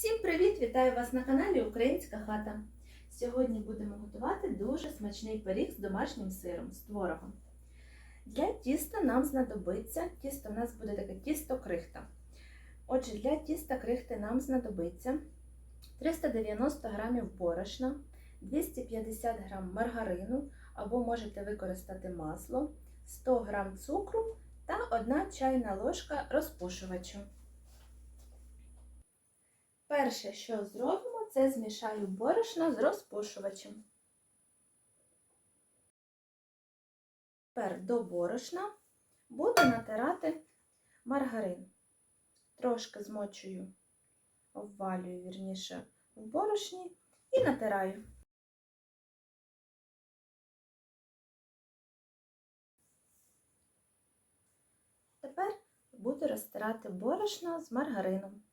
Всім привіт! Вітаю вас на каналі Українська хата. Сьогодні будемо готувати дуже смачний пиріг з домашнім сиром, з творогом. Для тіста нам знадобиться, тісто в нас буде таке тісто крихта. Отже, для тіста крихти нам знадобиться 390 г борошна, 250 г маргарину або можете використати масло, 100 г цукру та 1 чайна ложка розпушувачу. Перше, що зробимо, це змішаю борошно з розпушувачем. Тепер до борошна буду натирати маргарин. Трошки змочую, обвалюю, вірніше, в борошні і натираю. Тепер буду розтирати борошно з маргарином.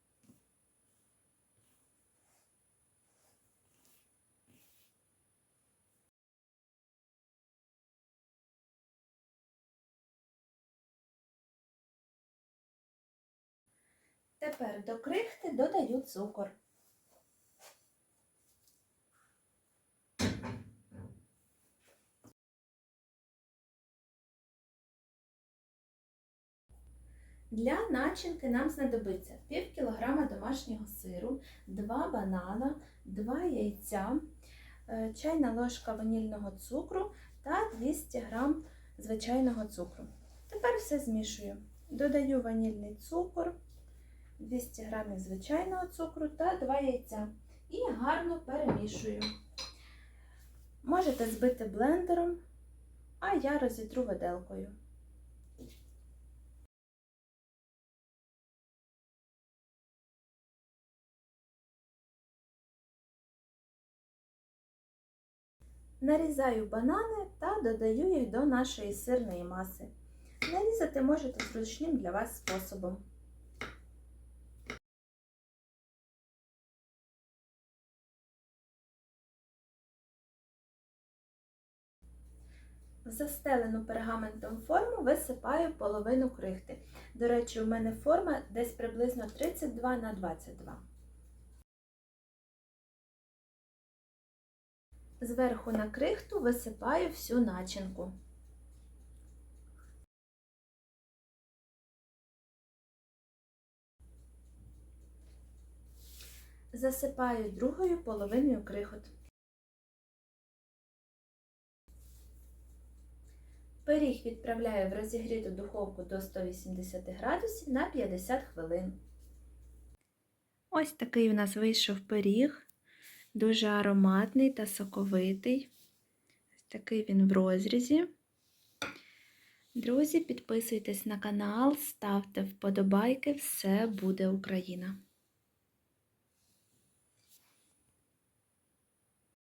Тепер до крихти додаю цукор. Для начинки нам знадобиться пів кілограма домашнього сиру, 2 банана, 2 яйця, е, чайна ложка ванільного цукру та 200 г звичайного цукру. Тепер все змішую. Додаю ванільний цукор. 200 г звичайного цукру та 2 яйця. І гарно перемішую. Можете збити блендером, а я розітру виделкою. Нарізаю банани та додаю їх до нашої сирної маси. Нарізати можете зручним для вас способом. В застелену пергаментом форму висипаю половину крихти. До речі, у мене форма десь приблизно 32 на 22. Зверху на крихту висипаю всю начинку. Засипаю другою половиною крихот. Пиріг відправляю в розігріту духовку до 180 градусів на 50 хвилин. Ось такий у нас вийшов пиріг, дуже ароматний та соковитий. Ось такий він в розрізі. Друзі, підписуйтесь на канал, ставте вподобайки, все буде Україна!